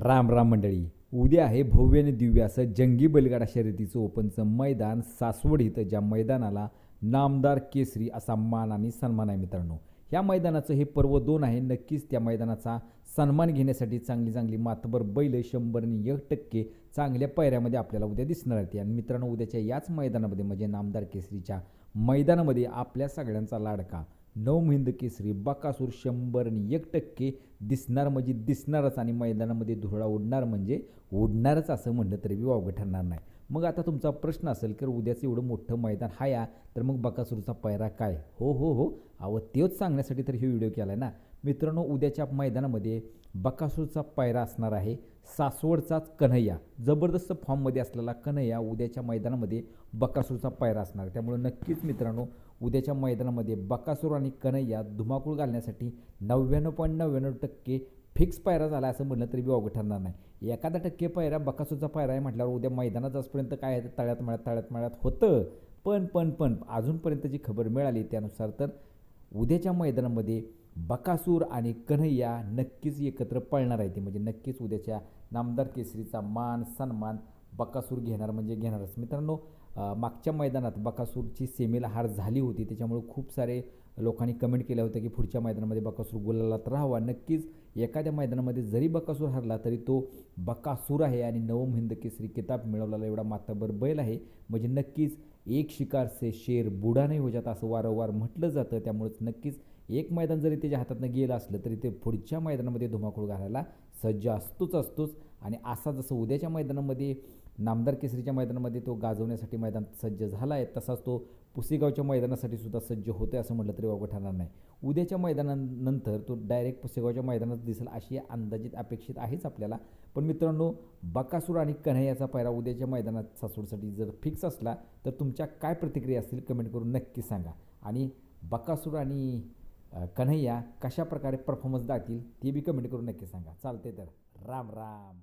राम राम मंडळी. उद्या आहे भव्य आणि दिव्य असं जंगी बैलगाडा शर्यतीचं ओपनचं मैदान सासवड इथं ज्या मैदानाला नामदार केसरी असा मान आणि सन्मान आहे मित्रांनो. या मैदानाचं हे पर्व दोन आहे. नक्कीच त्या मैदानाचा सन्मान घेण्यासाठी चांगली चांगली मातबर बैल शंभर आणि एक टक्के चांगल्या पायऱ्यामध्ये आपल्याला उद्या दिसणार आहेत. आणि मित्रांनो उद्याच्या याच मैदानामध्ये म्हणजे नामदार केसरीच्या मैदानामध्ये आपल्या सगळ्यांचा लाडका नऊ हिंद केसरी बकासूर शंभर आणि एक टक्के दिसणार म्हणजे दिसणारच आणि मैदानामध्ये धुरळा उडणार म्हणजे उडणारच असं म्हणलं तरी बी वावगं ठरणार नाही. मग आता तुमचा प्रश्न असेल की उद्याचं एवढं मोठं मैदान हाया तर मग बकासूरचा पायरा काय? हो हो हो. अहो तेच सांगण्यासाठी तर हे व्हिडिओ केला आहे ना. मित्रांनो उद्याच्या मैदानामध्ये बकासूरचा पायरा असणार आहे सासवडचाच कन्हैया. जबरदस्त फॉर्ममध्ये असलेला कन्हैया उद्याच्या मैदानामध्ये बकासूरचा पायरा असणार. त्यामुळे नक्कीच मित्रांनो उद्याच्या मैदानामध्ये बकासूर आणि कन्हैया धुमाकूळ घालण्यासाठी नव्याण्णव पॉईंट नव्याण्णव टक्के फिक्स पायरा झाला असं म्हणलं तरी बी अवघड ठरणार नाही. एखादा टक्के पायरा बकासूरचा पायरा आहे म्हटल्यावर उद्या मैदानात आजपर्यंत काय आहे तळ्यात मळ्यात तळ्यात मळ्यात होतं. पण पण पण अजूनपर्यंत जी खबर मिळाली त्यानुसार तर उद्याच्या मैदानामध्ये बकासूर आणि कन्हैया नक्कीच एकत्र पळणार आहे ते म्हणजे नक्कीच उद्याच्या नामदार केसरीचा मान सन्मान बकासूर घेणार म्हणजे घेणारच. मित्रांनो मागच्या मैदानात बकासूरची सेमीला हार झाली होती. त्याच्यामुळे खूप सारे लोकांनी कमेंट केलं होतं की पुढच्या मैदानामध्ये बकासूर गुलालात राहावा. नक्कीच एखाद्या मैदानामध्ये जरी बकासूर हरला तरी तो बकासूर आहे आणि नवम हिंद केसरी किताब मिळवलेला एवढा माताबर बैल आहे. म्हणजे नक्कीच एक शिकार से शेर बुडा नाही हो जात असं वारंवार म्हटलं जातं. त्यामुळेच नक्कीच एक मैदान जरी त्याच्या हातातनं गेलं असलं तरी ते पुढच्या मैदानामध्ये धुमाकूळ घालायला सज्ज असतोच असतोच. आणि असा जसं उद्याच्या मैदानामध्ये नामदार केसरीच्या मैदानामध्ये तो गाजवण्यासाठी मैदान सज्ज झाला आहे तसाच तो पुसेगावच्या मैदानासाठी सुद्धा सज्ज होतोय असं म्हटलं तरी वावगं ठरणार नाही. उद्याच्या मैदानानंतर तो डायरेक्ट पुसेगावच्या मैदानात दिसेल अशी अंदाजित अपेक्षित आहेच आपल्याला. पण मित्रांनो बकासूर आणि कन्हैयाचा पायरा उद्याच्या मैदानात सासूरसाठी जर फिक्स असला तर तुमच्या काय प्रतिक्रिया असतील कमेंट करून नक्की सांगा. आणि बकासूर आणि कन्हैया कशा प्रकारे परफॉर्मन्स दाखतील ते बी कमेंट करून नक्की सांगा. चालते तर राम राम.